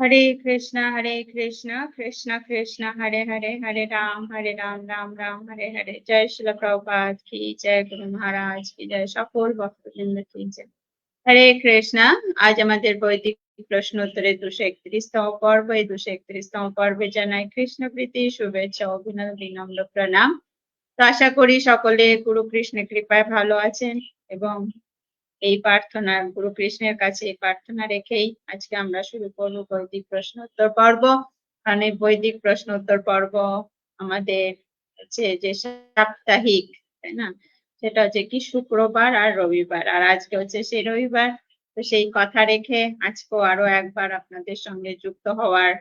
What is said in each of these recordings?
হরে কৃষ্ণ হরে কৃষ্ণ কৃষ্ণ কৃষ্ণ, হরে হরে হরে রাম হরে রাম রাম রাম, হরে হরে। জয় শিল প্রভুপাত কি জয় গুরু মহারাজ, কি জয় সকল ভক্তবৃন্দ কি জয়। হরে কৃষ্ণ, আজ আমাদের বৈদিক প্রশ্ন উত্তরে দুশো একত্রিশতম পর্ব। এই দুশো একত্রিশতম পর্বে জানাই কৃষ্ণ প্রীতি, শুভেচ্ছা, অভিনন্দন বিনম্র প্রণাম। তো আশা করি সকলে গুরু কৃষ্ণের কৃপায় ভালো আছেন এবং এই প্রার্থনা গুরু কৃষ্ণের কাছে এই প্রার্থনা রেখেই আজকে আমরা শুরু করব বৈদিক প্রশ্ন উত্তর পর্ব। কারণ এই বৈদিক প্রশ্ন উত্তর পর্ব আমাদের হচ্ছে যে সাপ্তাহিক, তাই না? সেটা হচ্ছে কি শুক্রবার আর রবিবার। আর আজকে হচ্ছে সেই রবিবার। তো সেই কথা রেখে আজকেও আরও একবার আপনাদের সঙ্গে যুক্ত হওয়ার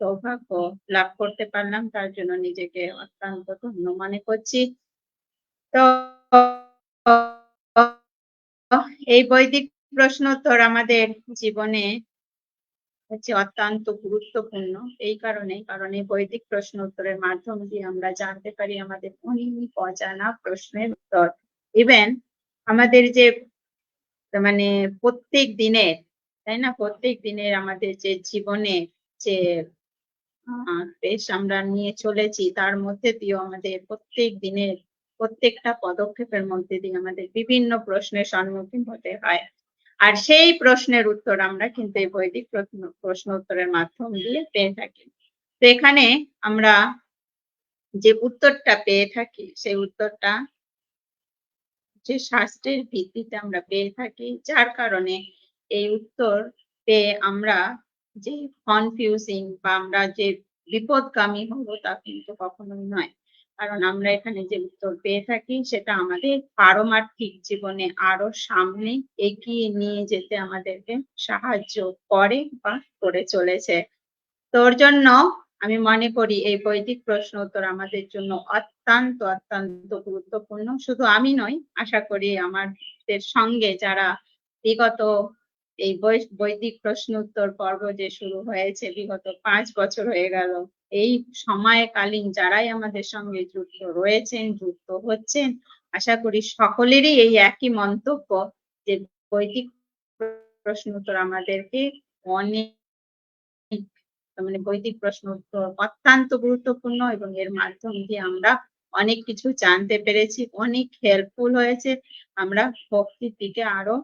সৌভাগ্য লাভ করতে পারলাম। তার জন্য নিজেকে অত্যন্ত ধন্য মনে করছি। তো এই বৈদিক প্রশ্নোত্তর আমাদের জীবনে হচ্ছে অত্যন্ত গুরুত্বপূর্ণ। এই কারণে কারণ এই বৈদিক প্রশ্ন উত্তরের মাধ্যম দিয়ে আমরা জানতে পারি আমাদের অনেক অজানা প্রশ্নের উত্তর। ইভেন আমাদের যে মানে প্রত্যেক দিনের, তাই না? প্রত্যেক দিনের আমাদের যে জীবনে যে বেশ আমরা নিয়ে চলেছি, তার মধ্যে দিয়েও আমাদের প্রত্যেক দিনের প্রত্যেকটা পদক্ষেপের মধ্যে দিয়ে আমাদের বিভিন্ন প্রশ্নের সম্মুখীন হতে হয়। আর সেই প্রশ্নের উত্তর আমরা কিন্তু এই বৈদিক প্রশ্ন প্রশ্ন উত্তরের মাধ্যম দিয়ে পেয়ে থাকি। তো এখানে আমরা যে উত্তরটা পেয়ে থাকি, সেই উত্তরটা যে শাস্ত্রের ভিত্তিতে আমরা পেয়ে থাকি, যার কারণে এই উত্তর পেয়ে আমরা যে কনফিউজিং বা আমরা যে বিপদগামী হব তা কিন্তু কখনোই নয়। কারণ আমরা এখানে যে উত্তর পেয়ে থাকি সেটা আমাদের পারমার্থিক জীবনে আরও সামনে এগিয়ে নিয়ে যেতে আমাদেরকে সাহায্য করে বা করে চলেছে। তোর জন্য আমি মনে করি এই বৈদিক প্রশ্ন উত্তর আমাদের জন্য অত্যন্ত অত্যন্ত গুরুত্বপূর্ণ। শুধু আমি নই, আশা করি আমাদের সঙ্গে যারা বিগত এই বৈদিক প্রশ্ন উত্তর পর্ব যে শুরু হয়েছে, বিগত পাঁচ বছর হয়ে গেল এই সময়কালীন যারাই আমাদের সঙ্গে যুক্ত রয়েছেন, যুক্ত হচ্ছেন, আশা করি সকলেরই এই একই মন্তব্য যে বৈদিক প্রশ্ন উত্তর আমাদেরকে অনেক মানে বৈদিক প্রশ্ন উত্তর অত্যন্ত গুরুত্বপূর্ণ এবং এর মাধ্যম দিয়ে আমরা অনেক কিছু জানতে পেরেছি, অনেক হেল্পফুল হয়েছে, আমরা ভক্তির দিকে আরও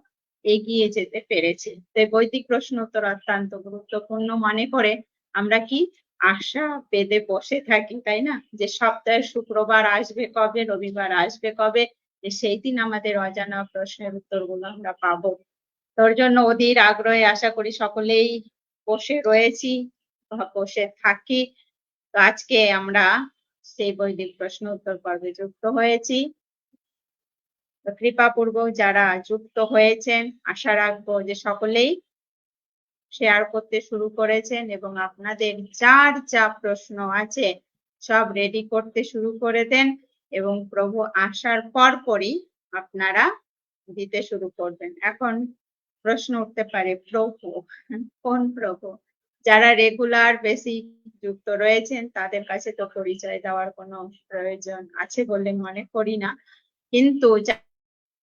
এগিয়ে যেতে পেরেছি। তাই বৈদিক প্রশ্ন উত্তর অত্যন্ত গুরুত্বপূর্ণ মনে করে আমরা কি আশা বেঁধে বসে থাকি, তাই না? যে সপ্তাহে শুক্রবার আসবে কবে, রবিবার আসবে কবে সেই দিন আমাদের অজানা প্রশ্নের উত্তরগুলো আমরা পাবো। তোর জন্য অধীর আগ্রহে আশা করি সকলেই বসে রয়েছি বসে থাকি। আজকে আমরা সেই বৈদিক প্রশ্ন উত্তর পর্বে যুক্ত হয়েছি। কৃপাপূর্বক যারা যুক্ত হয়েছেন, আশা রাখব যে সকলেই শেয়ার করতে শুরু করেছেন এবং আপনাদের যার যা প্রশ্ন আছে সব রেডি করতে শুরু করে দেন এবং প্রভু আসার পর পরই আপনারা দিতে শুরু করবেন। এখন প্রশ্ন উঠতে পারে, প্রভু, কোন প্রভু? যারা রেগুলার বেশি যুক্ত রয়েছেন, তাদের কাছে তো পরিচয় দেওয়ার কোনো প্রয়োজন আছে বলে মনে করি না। কিন্তু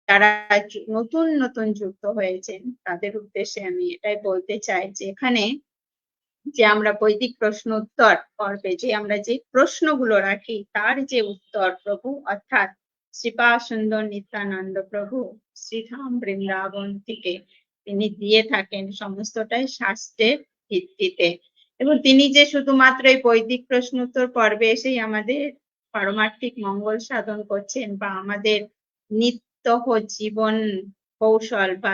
যারা নতুন নতুন যুক্ত হয়েছেন, তাদের উদ্দেশ্যে আমি এটাই বলতে চাই যে এখানে যে আমরা বৈদিক প্রশ্ন উত্তর পর্বে যে আমরা যে প্রশ্নগুলো রাখি, তার যে উত্তর প্রভু, অর্থাৎ শ্রীপা সুন্দর, নিত্যানন্দ প্রভু, শ্রীধাম, বৃন্দাবন থেকে তিনি দিয়ে থাকেন সমস্তটাই শাস্ত্রের ভিত্তিতে। এবং তিনি যে শুধুমাত্র এই বৈদিক প্রশ্ন উত্তর পর্বে এসেই আমাদের পারমার্থিক মঙ্গল সাধন করছেন বা আমাদের নিত্য জীবন কৌশল বা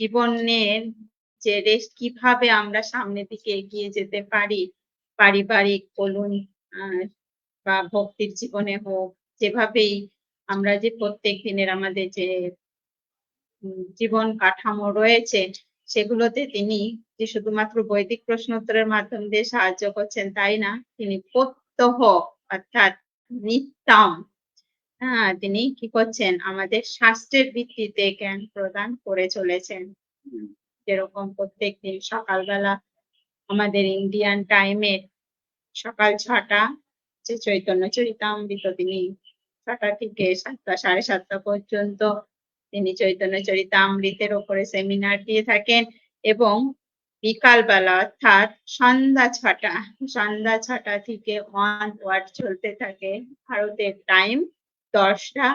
জীবনের যে রেস্ট কীভাবে আমরা সামনের দিকে এগিয়ে যেতে পারি, পারিবারিক বলুন বা ভক্তির জীবনে হোক, যেভাবেই আমরা যে প্রত্যেক দিনের আমাদের যে জীবন কাঠামো রয়েছে, সেগুলোতে তিনি যে শুধুমাত্র বৈদিক প্রশ্ন উত্তরের মাধ্যম দিয়ে সাহায্য করছেন তাই না, তিনি প্রত্যহ অর্থাৎ নিত্যম হ্যাঁ তিনি কি করছেন? আমাদের স্বাস্থ্যের ভিত্তিতে জ্ঞান প্রদান করে চলেছেন। যেরকম প্রত্যেক দিন সকালবেলা আমাদের ইন্ডিয়ান টাইমে সকাল ছটা যে চৈতন্য চরিতামৃত তিনি ছটা থেকে সাতটা সাড়ে সাতটা পর্যন্ত তিনি চৈতন্য চরিতামৃতের ওপরে সেমিনার দিয়ে থাকেন এবং বিকালবেলা অর্থাৎ সন্ধ্যা ছটা সন্ধ্যা ছটা থেকে ওয়ান ওয়ার্ড চলতে থাকে ভারতের টাইম দশটা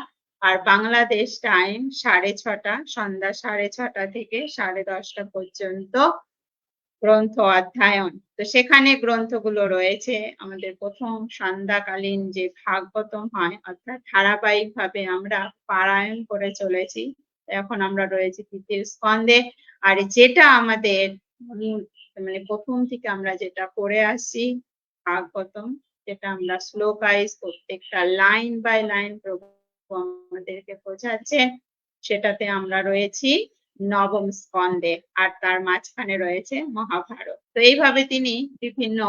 আর বাংলাদেশ টাইম সাড়ে ছটা, সন্ধ্যা সাড়ে ছটা থেকে সাড়ে দশটা পর্যন্ত গ্রন্থ অধ্যয়ন। তো সেখানে গ্রন্থগুলো রয়েছে। আমাদের প্রথম সন্ধ্যাকালীন যে ভাগবতম হয়, অর্থাৎ ধারাবাহিক ভাবে আমরা পারায়ণ করে চলেছি। এখন আমরা রয়েছি তৃতীয় স্কন্ধে। আর যেটা আমাদের মানে প্রথম থেকে আমরা যেটা পড়ে আসছি, ভাগবতম যেটা আমরা শ্লোকাইজ প্রত্যেকটা লাইন বাই লাইন প্রভু আমাদেরকে বোঝাচ্ছেন সেটাতে আমরা রয়েছি নবম স্কন্ধে আর তার মাঝখানে রয়েছে মহাভারত। তো এইভাবে তিনি বিভিন্ন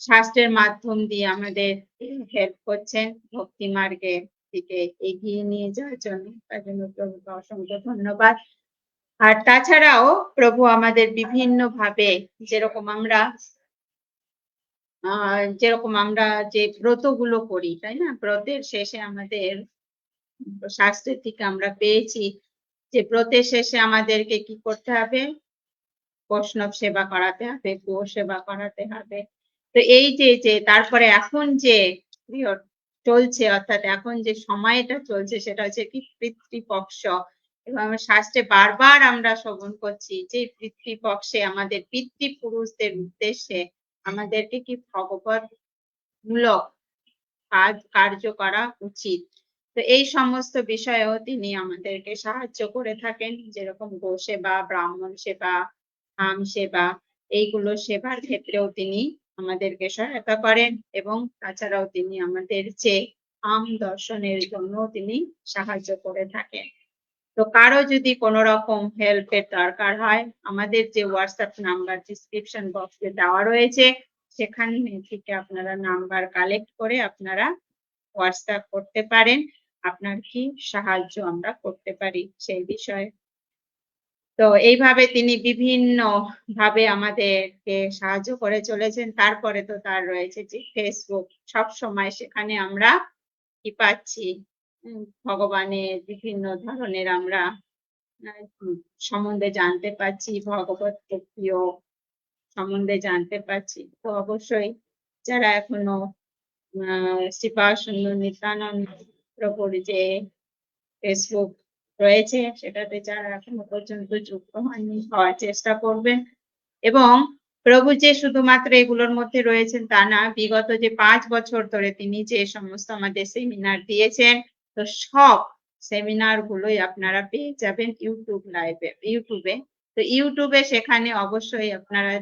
শাস্ত্রের মাধ্যম দিয়ে আমাদের হেল্প করছেন, ভক্তি মার্গের দিকে এগিয়ে নিয়ে যাওয়ার জন্য। তার জন্য প্রভুকে অসংখ্য ধন্যবাদ। আর তাছাড়াও প্রভু আমাদের বিভিন্ন ভাবে যেরকম আমরা যেরকম আমরা যে ব্রতগুলো করি, তাই না? ব্রতের শেষে আমাদের শাস্ত্রের থেকে আমরা পেয়েছি যে ব্রতের শেষে আমাদেরকে কি করতে হবে? বৈষ্ণব সেবা করাতে হবে গো সেবা করাতে হবে। তো এই যে যে তারপরে এখন যে চলছে, অর্থাৎ এখন যে সময়টা চলছে, সেটা হচ্ছে কি পিতৃপক্ষ। এবং আমরা শাস্ত্রে বারবার আমরা শ্রবণ করছি যে পিতৃপক্ষে আমাদের পিতৃপুরুষদের উদ্দেশ্যে আমাদেরকে কি ভগবত মূলক কাজ, কার্য করা উচিত? তো এই সমস্ত বিষয়েও তিনি আমাদেরকে সাহায্য করে থাকেন। যেরকম গো সেবা ব্রাহ্মণ সেবা, আম সেবা, এইগুলো সেবার ক্ষেত্রেও তিনি আমাদেরকে সহায়তা করেন এবং তাছাড়াও তিনি আমাদের যে আম দর্শনের জন্য তিনি সাহায্য করে থাকেন। তো কারও যদি কোনো রকম হেল্পের দরকার হয়, আমাদের যে হোয়াটসঅ্যাপ নাম্বার ডিসক্রিপশন বক্সে দেওয়া রয়েছে, সেখান থেকে আপনারা নাম্বার কালেক্ট করে আপনারা হোয়াটসঅ্যাপ করতে পারেন। আপনার কি সাহায্য আমরা করতে পারি সেই বিষয়ে। তো এইভাবে তিনি বিভিন্ন ভাবে আমাদেরকে সাহায্য করে চলেছেন। তারপরে তো তার রয়েছে যে ফেসবুক সব সময় সেখানে আমরা কি পাচ্ছি? ভগবানের বিভিন্ন ধরনের আমরা সম্বন্ধে জানতে পারছি, ভগবত প্রিয় সম্বন্ধে জানতে পারছি। তো অবশ্যই যারা এখনও শ্রীপা সুন্দর নিত্যানন্দ প্রভুর যে ফেসবুক রয়েছে, সেটাতে যারা এখনও পর্যন্ত যুক্ত হয়নি হওয়ার চেষ্টা করবেন। এবং প্রভু যে শুধুমাত্র এগুলোর মধ্যে রয়েছেন তা না, বিগত যে পাঁচ বছর ধরে তিনি যে সমস্ত আমাদের সেমিনার দিয়েছেন তো সব সেমিনার গুলোই আপনারা পেয়ে যাবেন ইউটিউব লাইভে ইউটিউবে তো ইউটিউবে সেখানে অবশ্যই আপনারা